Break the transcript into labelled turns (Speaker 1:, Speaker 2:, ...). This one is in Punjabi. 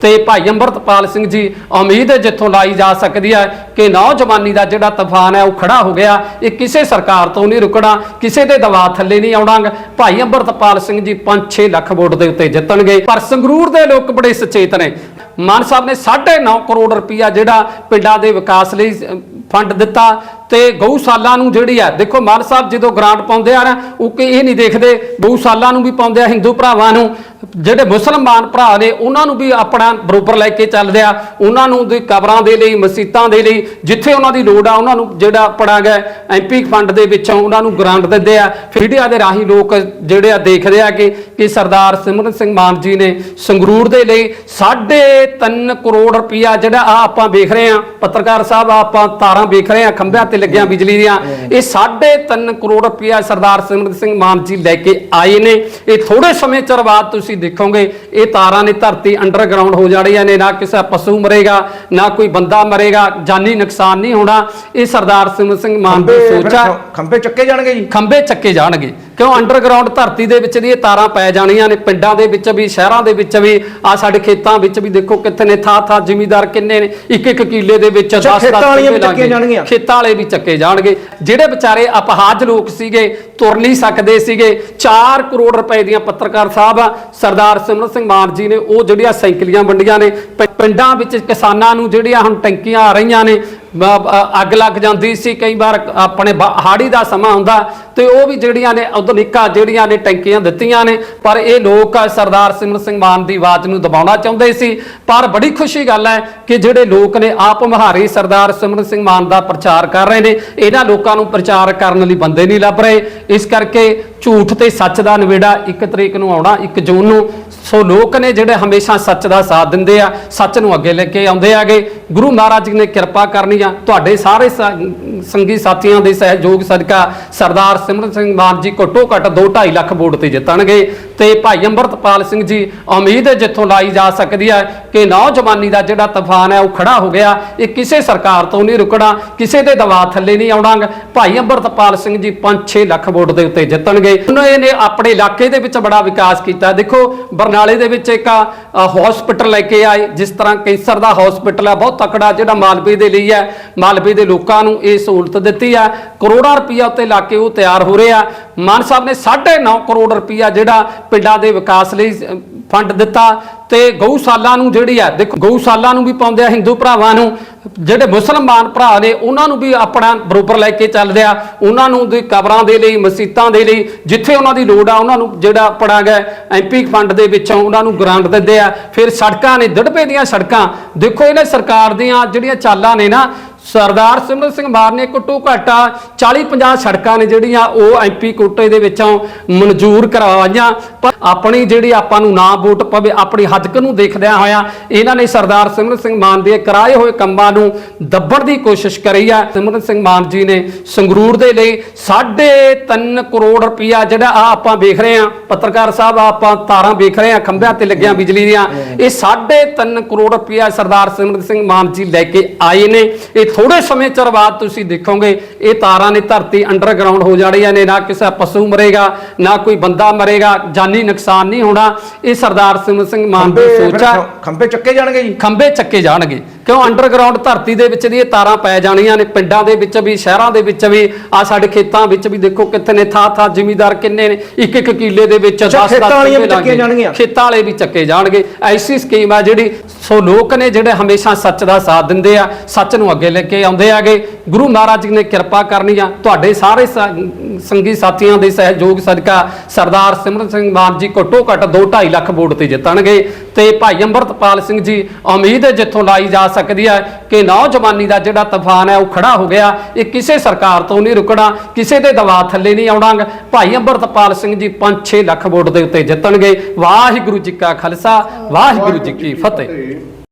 Speaker 1: ਤੇ ਭਾਈ ਅੰਮ੍ਰਿਤਪਾਲ ਸਿੰਘ ਜੀ, ਉਮੀਦ ਹੈ ਜਿੱਥੋਂ ਲਾਈ ਜਾ ਸਕਦੀ ਹੈ ਕਿ ਨੌਜਵਾਨੀ ਦਾ ਜਿਹੜਾ ਤੂਫਾਨ ਹੈ, ਉਹ ਖੜਾ ਹੋ ਗਿਆ। ਇਹ ਕਿਸੇ ਸਰਕਾਰ ਤੋਂ ਨਹੀਂ ਰੁਕਣਾ, ਕਿਸੇ ਦੇ ਦਬਾਅ ਥੱਲੇ ਨਹੀਂ ਆਉਣਾ। ਭਾਈ ਅੰਮ੍ਰਿਤਪਾਲ ਸਿੰਘ ਜੀ 5-6 ਲੱਖ ਵੋਟ ਦੇ ਉੱਤੇ ਜਿੱਤਣਗੇ, ਪਰ ਸੰਗਰੂਰ ਦੇ ਲੋਕ ਬੜੇ ਸੁਚੇਤ ਨੇ। ਮਾਨ ਸਾਹਿਬ ਨੇ 9.5 ਕਰੋੜ ਰੁਪਇਆ ਜਿਹੜਾ ਪਿੰਡਾਂ ਦੇ ਵਿਕਾਸ ਲਈ ਫੰਡ ਦਿੱਤਾ ਤੇ ਗਊਸ਼ਾਲਾ ਨੂੰ ਜਿਹੜੀ ਆ ਦੇਖੋ ਮਾਨ ਸਾਹਿਬ ਜਦੋਂ ਗ੍ਰਾਂਟ ਪਾਉਂਦੇ ਆ ਨਾ, ਉਹ ਕਿ ਇਹ ਨਹੀਂ ਦੇਖਦੇ ਗਊਸ਼ਾਲਾ ਨੂੰ ਵੀ ਪਾਉਂਦੇ ਆ ਹਿੰਦੂ ਭਰਾਵਾਂ ਨੂੰ। ਜਿਹੜੇ ਮੁਸਲਮਾਨ ਭਰਾ ਨੇ ਉਹਨਾਂ ਨੂੰ ਵੀ ਆਪਣਾ ਬਰੋਬਰ ਲੈ ਕੇ ਚੱਲਦੇ ਆ। ਉਹਨਾਂ ਨੂੰ ਦੀ ਕਬਰਾਂ ਦੇ ਲਈ ਮਸਜਿਦਾਂ ਦੇ ਲਈ ਜਿੱਥੇ ਉਹਨਾਂ ਦੀ ਲੋੜ ਆ ਉਹਨਾਂ ਨੂੰ ਜਿਹੜਾ ਗਿਆ ਐਮਪੀ ਫੰਡ ਦੇ ਵਿੱਚੋਂ ਉਹਨਾਂ ਨੂੰ ਗ੍ਰਾਂਟ ਦਿੰਦੇ ਆ। ਮੀਡੀਆ ਦੇ ਰਾਹੀਂ ਲੋਕ ਜਿਹੜੇ ਆ ਦੇਖਦੇ ਆ ਕਿ ਕਿ ਸਰਦਾਰ ਸਿਮਰਨ ਸਿੰਘ ਮਾਨ ਜੀ ਨੇ ਸੰਗਰੂਰ ਦੇ ਲਈ 3.5 ਕਰੋੜ ਰੁਪਇਆ ਜਿਹੜਾ ਆ ਆਪਾਂ ਵੇਖ ਰਹੇ ਆ ਪੱਤਰਕਾਰ ਸਾਹਿਬ ਆਪਾਂ ਤਾਰਾਂ ਵੇਖ ਰਹੇ ਆ ਖੰਭਿਆਂ ਤੇ ਲੱਗੀਆਂ ਬਿਜਲੀ ਦੀਆਂ। ਇਹ 3.5 ਕਰੋੜ ਰੁਪਇਆ ਸਰਦਾਰ ਸਿਮਰਨ ਸਿੰਘ ਮਾਨ ਜੀ ਲੈ ਕੇ ਆਏ ਨੇ। ਇਹ ਥੋੜੇ ਸਮੇਂ ਚਿਰ ਬਾਅਦ ਤੁਸੀਂ ਦੇਖੋਗੇ ਇਹ ਤਾਰਾਂ ਨੇ ਧਰਤੀ ਅੰਡਰਗਰਾਉਂਡ ਹੋ ਜਾਣੀਆਂ ਨੇ ਨਾ ਕਿਸੇ ਪਸ਼ੂ ਮਰੇਗਾ ਨਾ ਕੋਈ ਬੰਦਾ ਮਰੇਗਾ ਜਾਨੀ ਨੁਕਸਾਨ ਨਹੀਂ ਹੋਣਾ। ਇਹ ਸਰਦਾਰ ਸਿੰਘ ਮਾਨ ਦੀ ਸੋਚ ਆ।
Speaker 2: ਖੰਭੇ ਚੱਕੇ ਜਾਣਗੇ ਜੀ?
Speaker 1: ਖੰਭੇ ਚੱਕੇ ਜਾਣਗੇ। ਕਿਉਂ ਅੰਡਰਗਰਾਉਂਡ ਧਰਤੀ ਦੇ ਵਿੱਚ ਦੀ ਇਹ ਤਾਰਾਂ ਪੈ ਜਾਣੀਆਂ ਨੇ? ਪਿੰਡਾਂ ਦੇ ਵਿੱਚ ਵੀ ਸ਼ਹਿਰਾਂ ਦੇ ਵਿੱਚ ਵੀ ਆ ਸਾਡੇ ਖੇਤਾਂ ਵਿੱਚ ਵੀ ਦੇਖੋ ਕਿੱਥੇ ਨੇ ਥਾਂ ਥਾਂ ਜ਼ਿਮੀਦਾਰ ਕਿੰਨੇ ਨੇ? ਇੱਕ ਇੱਕ ਕਿੱਲੇ ਦੇ ਵਿੱਚ 10
Speaker 2: ਅੱਛਾ,
Speaker 1: 10
Speaker 2: ਖੇਤਾਂ ਵਾਲੀਆਂ ਵੀ
Speaker 1: ਕਿੱਲੇ
Speaker 2: ਚੱਕੀਆਂ ਜਾਣਗੀਆਂ।
Speaker 1: ਖੇਤਾਂ ਵਾਲੇ ਵੀ ਚੱਕੇ ਜਾਣਗੇ। ਜਿਹੜੇ ਵਿਚਾਰੇ ਅਪਹਾਜ ਲੋਕ ਸੀਗੇ ਤੁਰ ਨਹੀਂ ਸਕਦੇ ਸੀਗੇ। 4 ਕਰੋੜ ਰੁਪਏ ਦੀਆਂ ਪੱਤਰਕਾਰ ਸਾਹਿਬ ਸਰਦਾਰ ਸਿਮਰਨ ਸਿੰਘ ਮਾਨ ਜੀ ਨੇ ਉਹ ਜਿਹੜੀਆਂ ਸਾਈਕਲੀਆਂ ਵੰਡੀਆਂ ਨੇ ਪਿੰਡਾਂ ਵਿੱਚ ਕਿਸਾਨਾਂ ਨੂੰ ਜਿਹੜੀਆਂ ਹੁਣ ਟੈਂਕੀਆਂ ਆ ਰਹੀਆਂ ਨੇ ਅੱਗ ਲੱਗ ਜਾਂਦੀ ਸੀ, ਕਈ ਵਾਰ ਆਪਣੇ ਬ- ਹਾੜੀ ਦਾ ਸਮਾਂ ਹੁੰਦਾ ਤੇ ਉਹ ਵੀ ਜਿਹੜੀਆਂ ਨੇ ਆਧੁਨਿਕਾ, ਜਿਹੜੀਆਂ ਨੇ ਟੈਂਕੀਆਂ ਦਿੱਤੀਆਂ ਨੇ, ਪਰ ਇਹ ਲੋਕ ਸਰਦਾਰ ਸਿਮਰਨ ਸਿੰਘ ਮਾਨ ਦੀ ਆਵਾਜ਼ ਨੂੰ ਦਬਾਉਣਾ ਚਾਹੁੰਦੇ ਸੀ। ਪਰ ਬੜੀ ਖੁਸ਼ੀ ਗੱਲ ਹੈ ਕਿ ਜਿਹੜੇ ਲੋਕ ਨੇ ਆਪ ਮਹਾਰੀ ਸਰਦਾਰ ਸਿਮਰਨ ਸਿੰਘ ਮਾਨ ਦਾ ਪ੍ਰਚਾਰ ਕਰ ਰਹੇ ਨੇ, ਇਹਨਾਂ ਲੋਕਾਂ ਨੂੰ ਪ੍ਰਚਾਰ ਕਰਨ ਲਈ ਬੰਦੇ ਨਹੀਂ ਲੱਭ ਰਹੇ। ਇਸ ਕਰਕੇ ਝੂਠ ਤੇ ਸੱਚ ਦਾ ਨਵੇੜਾ ਇੱਕ ਤਰੀਕ ਨੂੰ ਆਉਣਾ 1 ਜੂਨ ਨੂੰ। ਸੋ ਲੋਕ ਨੇ ਜਿਹੜੇ ਹਮੇਸ਼ਾ ਸੱਚ ਦਾ ਸਾਥ ਦਿੰਦੇ ਆ, ਸੱਚ ਨੂੰ ਅੱਗੇ ਲੈ ਕੇ ਆਉਂਦੇ ਆਗੇ। ਗੁਰੂ ਮਹਾਰਾਜ ਜੀ ਨੇ ਕਿਰਪਾ ਕਰਨੀ ਆ। ਤੁਹਾਡੇ ਸਾਰੇ ਸਾ- ਸੰਗੀ ਸਾਥੀਆਂ ਦੇ ਸਹਿਯੋਗ ਸਦਕਾ ਸਰਦਾਰ ਸਿਮਰਨ ਸਿੰਘ ਮਾਨ ਜੀ ਘੱਟੋ ਘੱਟ 2.5 ਲੱਖ ਵੋਟ ਤੇ ਜਿੱਤਣਗੇ। ਤੇ ਭਾਈ ਅੰਮ੍ਰਿਤਪਾਲ ਸਿੰਘ ਜੀ, ਉਮੀਦ ਜਿੱਥੋਂ ਲਾਈ ਜਾ ਸਕਦੀ ਹੈ ਕਿ ਨੌਜਵਾਨੀ ਦਾ ਜਿਹੜਾ ਤੂਫਾਨ ਹੈ ਉਹ ਖੜਾ ਹੋ ਗਿਆ। ਇਹ ਕਿਸੇ ਸਰਕਾਰ ਤੋਂ ਨਹੀਂ ਰੁਕਣਾ, ਕਿਸੇ ਦੇ ਦਬਾਅ ਥੱਲੇ ਨਹੀਂ ਆਉਣਾ। ਭਾਈ ਅੰਮ੍ਰਿਤਪਾਲ ਸਿੰਘ ਜੀ 5-6 ਲੱਖ ਵੋਟ ਦੇ ਉੱਤੇ ਜਿੱਤਣਗੇ। ਉਹਨਾਂ ਨੇ ਆਪਣੇ ਇਲਾਕੇ ਦੇ ਵਿੱਚ ਬੜਾ ਵਿਕਾਸ ਕੀਤਾ। ਦੇਖੋ, ਬਰਨਾਲੇ ਦੇ ਵਿੱਚ ਇੱਕ ਹਸਪੀਟਲ ਲੈ ਕੇ ਆਏ। ਜਿਸ ਤਰ੍ਹਾਂ ਕੈਂਸਰ ਦਾ ਹਸਪੀਟਲ ਹੈ ਬਹੁਤ ਤਕੜਾ ਜਿਹੜਾ ਮਾਲਵੇ ਦੇ ਲਈ ਹੈ ਮਾਲਵੇ ਦੇ ਲੋਕਾਂ ਨੂੰ ਇਹ ਸਹੂਲਤ ਦਿੱਤੀ ਹੈ ਕਰੋੜਾਂ ਰੁਪਈਆ ਉੱਤੇ ਲਾ ਕੇ ਉਹ ਤਿਆਰ ਹੋ ਰਿਹਾ ਮਾਨ ਸਾਹਿਬ ਨੇ 9.5 ਕਰੋੜ ਰੁਪਈਆ ਜਿਹੜਾ ਪਿੰਡਾਂ ਦੇ ਵਿਕਾਸ ਲਈ ਫੰਡ ਦਿੱਤਾ ਤੇ ਗਊਸ਼ਾਲਾ ਨੂੰ ਜਿਹੜੀ ਆ, ਦੇਖੋ ਗਊਸ਼ਾਲਾ ਨੂੰ ਵੀ ਪਾਉਂਦੇ ਆ ਹਿੰਦੂ ਭਰਾਵਾਂ ਨੂੰ, ਜਿਹੜੇ ਮੁਸਲਮਾਨ ਭਰਾ ਨੇ, ਉਹਨਾਂ ਨੂੰ ਵੀ ਆਪਣਾ ਬਰੋਬਰ ਲੈ ਕੇ ਚੱਲਦੇ ਆ, ਉਹਨਾਂ ਨੂੰ ਦੀ ਕਬਰਾਂ ਦੇ ਲਈ, ਮਸਜਿਦਾਂ ਦੇ ਲਈ, ਜਿੱਥੇ ਉਹਨਾਂ ਦੀ ਲੋੜ ਆ, ਉਹਨਾਂ ਨੂੰ ਜਿਹੜਾ ਪੜਾ ਗਿਆ ਐਮਪੀ ਫੰਡ ਦੇ ਵਿੱਚੋਂ ਉਹਨਾਂ ਨੂੰ ਗ੍ਰਾਂਟ ਦਿੰਦੇ ਆ। ਫਿਰ ਸੜਕਾਂ ਨੇ, ਦੜਪੇ ਦੀਆਂ ਸੜਕਾਂ, ਦੇਖੋ ਇਹਨਾਂ ਸਰਕਾਰ ਦੀਆਂ ਜਿਹੜੀਆਂ ਚਾਲਾਂ ਨੇ ਨਾ ਸਰਦਾਰ ਸਿਮਰਨ ਸਿੰਘ ਮਾਨ ਨੇ ਘੱਟੋ ਘੱਟ 40 50 ਸੜਕਾਂ ਨੇ ਜਿਹੜੀਆਂ ਉਹ ਐਮਪੀ ਕੋਟੇ ਦੇ ਵਿੱਚੋਂ ਮਨਜ਼ੂਰ ਕਰਵਾਈਆਂ। ਪਰ ਆਪਣੀ ਜਿਹੜੀ ਆਪਾਂ ਨੂੰ ਨਾ ਵੋਟ ਪਵੇ, ਆਪਣੀ ਹੱਦਕ ਨੂੰ ਦੇਖਦਿਆਂ ਹੋਇਆ ਇਹਨਾਂ ਨੇ ਸਰਦਾਰ ਸਿਮਰਨ ਸਿੰਘ ਮਾਨ ਦੇ ਕਰਾਏ ਹੋਏ ਕੰਮਾਂ ਨੂੰ ਦੱਬਣ ਦੀ ਕੋਸ਼ਿਸ਼ ਕਰੀ ਆ। ਸਿਮਰਨ ਸਿੰਘ ਮਾਨ ਜੀ ਨੇ ਸੰਗਰੂਰ ਦੇ ਲਈ 3.5 ਕਰੋੜ ਰੁਪਇਆ ਜਿਹੜਾ ਆ ਆਪਾਂ ਵੇਖ ਰਹੇ ਆ ਪੱਤਰਕਾਰ ਸਾਹਿਬ ਆਪਾਂ ਤਾਰਾਂ ਵੇਖ ਰਹੇ ਆ ਖੰਭਿਆਂ ਤੇ ਲੱਗੀਆਂ ਬਿਜਲੀ ਦੀਆਂ। ਇਹ 3.5 ਕਰੋੜ ਰੁਪਇਆ ਸਰਦਾਰ ਸਿਮਰਨ ਸਿੰਘ ਮਾਨ ਜੀ ਲੈ ਕੇ ਆਏ ਨੇ। ਇਹ ਥੋੜੇ ਸਮੇਂ ਚਿਰ ਬਾਅਦ ਤੁਸੀਂ ਦੇਖੋਗੇ ਇਹ ਤਾਰਾਂ ਨੇ ਧਰਤੀ ਅੰਡਰਗਰਾਉਂਡ ਹੋ ਜਾਣੀਆਂ ਨੇ ਨਾ ਕਿਸੇ ਪਸ਼ੂ ਮਰੇਗਾ ਨਾ ਕੋਈ ਬੰਦਾ ਮਰੇਗਾ ਜਾਨੀ ਨੁਕਸਾਨ ਨਹੀਂ ਹੋਣਾ। ਇਹ ਸਰਦਾਰ ਸਿੰਘ ਮਾਨ ਦੀ ਸੋਚ ਆ।
Speaker 2: ਖੰਭੇ ਚੱਕੇ ਜਾਣਗੇ ਜੀ?
Speaker 1: ਖੰਭੇ ਚੱਕੇ ਜਾਣਗੇ। ਕਿਉਂ ਅੰਡਰਗਰਾਉਂਡ ਧਰਤੀ ਦੇ ਵਿੱਚ ਦੀ ਇਹ ਤਾਰਾਂ ਪੈ ਜਾਣੀਆਂ ਨੇ? ਪਿੰਡਾਂ ਦੇ ਵਿੱਚ ਵੀ ਸ਼ਹਿਰਾਂ ਦੇ ਵਿੱਚ ਵੀ ਆ ਸਾਡੇ ਖੇਤਾਂ ਵਿੱਚ ਵੀ ਦੇਖੋ ਕਿੱਥੇ ਨੇ ਥਾਂ ਥਾਂ ਜ਼ਿਮੀਦਾਰ ਕਿੰਨੇ ਨੇ? ਇੱਕ ਇੱਕ ਕਿੱਲੇ ਦੇ ਵਿੱਚ 10
Speaker 2: ਅੱਛਾ,
Speaker 1: 10
Speaker 2: ਖੇਤਾਂ ਵਾਲੀਆਂ ਵੀ
Speaker 1: ਕਿੱਲੇ
Speaker 2: ਚੱਕੀਆਂ ਜਾਣਗੀਆਂ।
Speaker 1: ਖੇਤਾਂ ਵਾਲੇ ਵੀ ਚੱਕੇ ਜਾਣਗੇ। ਐਸੀ ਸਕੀਮ ਆ ਜਿਹੜੀ ਸੋ ਲੋਕ ਨੇ ਜਿਹੜੇ ਹਮੇਸ਼ਾ ਸੱਚ ਦਾ ਸਾਥ ਦਿੰਦੇ ਆ ਸੱਚ ਨੂੰ ਅੱਗੇ ਲੈ ਕੇ ਆਉਂਦੇ ਆਗੇ। ਗੁਰੂ ਮਹਾਰਾਜ ਜੀ ਨੇ ਕਿਰਪਾ ਕਰਨੀ ਆ। ਤੁਹਾਡੇ ਸਾਰੇ ਸੰਗੀ ਸਾਥੀਆਂ ਦੇ ਸਹਿਯੋਗ ਸਦਕਾ ਸਰਦਾਰ ਸਿਮਰਨ ਸਿੰਘ ਮਾਨ ਜੀ ਘੱਟੋ ਘੱਟ 2.5 ਲੱਖ ਵੋਟ ਤੇ ਜਿੱਤਣਗੇ। ਤੇ ਭਾਈ ਅੰਮ੍ਰਿਤਪਾਲ ਸਿੰਘ ਜੀ, ਉਮੀਦ ਹੈ ਜਿੱਥੋਂ ਲਾਈ ਜਾ ਸਕਦੀ ਹੈ ਕਿ ਨੌਜਵਾਨੀ ਦਾ ਜਿਹੜਾ ਤੂਫਾਨ ਹੈ ਉਹ ਖੜਾ ਹੋ ਗਿਆ। ਇਹ ਕਿਸੇ ਸਰਕਾਰ ਤੋਂ ਨਹੀਂ ਰੁਕਣਾ, ਕਿਸੇ ਦੇ ਦਬਾਅ ਥੱਲੇ ਨਹੀਂ ਆਉਣਾ। ਭਾਈ ਅੰਮ੍ਰਿਤਪਾਲ ਸਿੰਘ ਜੀ 5-6 ਲੱਖ ਵੋਟ ਦੇ ਉੱਤੇ ਜਿੱਤਣਗੇ। ਵਾਹਿਗੁਰੂ ਜੀ ਕਾ ਖਾਲਸਾ, ਵਾਹਿਗੁਰੂ ਜੀ ਕੀ ਫਤਿਹ।